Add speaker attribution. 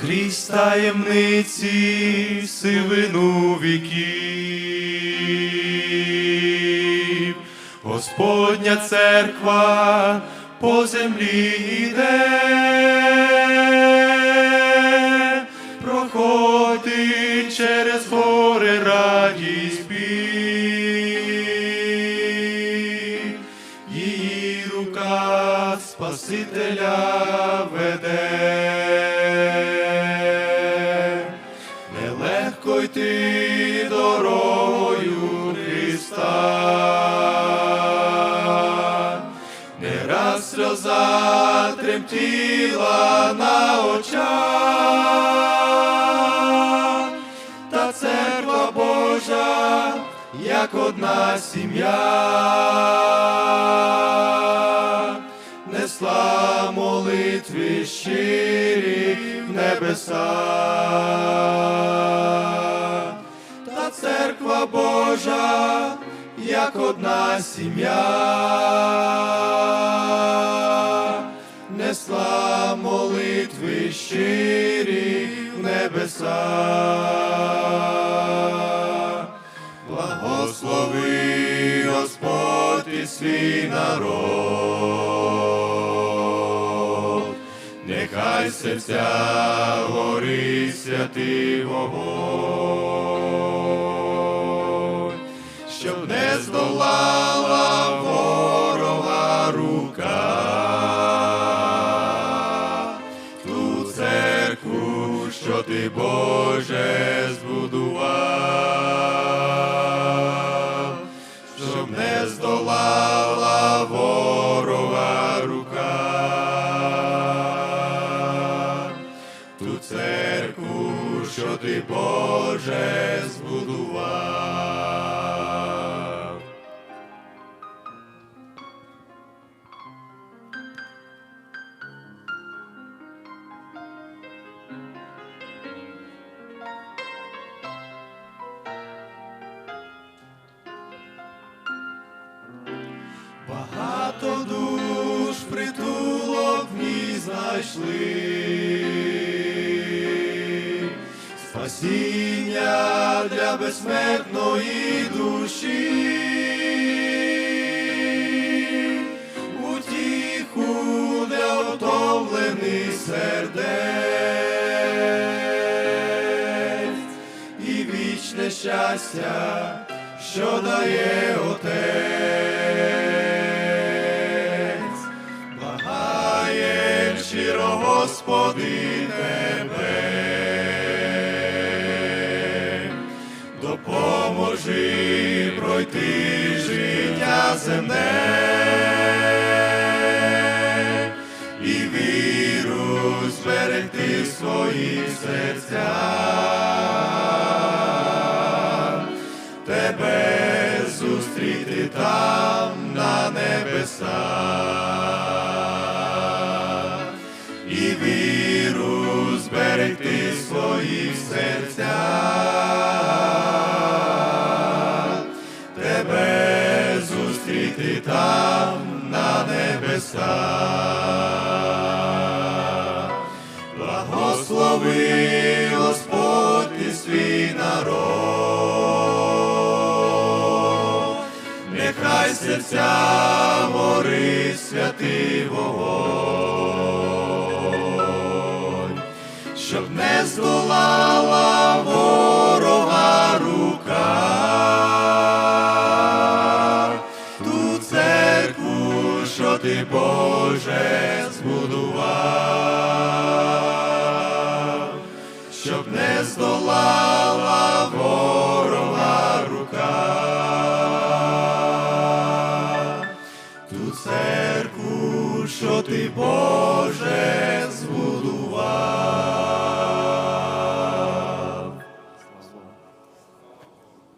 Speaker 1: крізь таємниці сивину віків. Господня церква по землі йде, проходить через гори радість рука Спасителя Нелегко йти дорогою Христа. Не раз сльоза тремтіла на очах, та церква Божа, як одна сім'я, несла молитви щирі в небеса. Церква Божа, як одна сім'я, несла молитви щирі в небеса. Благослови Господь і свій народ, нехай серця гори святий вогонь, що ти, Боже, збудував, щоб не здолала ворога рука. Ту церкву, що ти, Боже, збудував. Знайшли, спасіння для безсмертної душі, утіху для утомлених сердець. І вічне щастя, що дає Отець, Господи тебе, допоможи пройти життя земне і віру зберегти в своїх серцях, тебе зустріти там на небесах, зберегти в своїх серцях, тебе зустріти там на небесах. Благослови Господь і свій народ, нехай серця гори святий вогонь, щоб не здолала ворога рука. Ту церкву, що ти, Боже, збудував, щоб не здолала ворога рука. Ту церкву, що ти, Боже,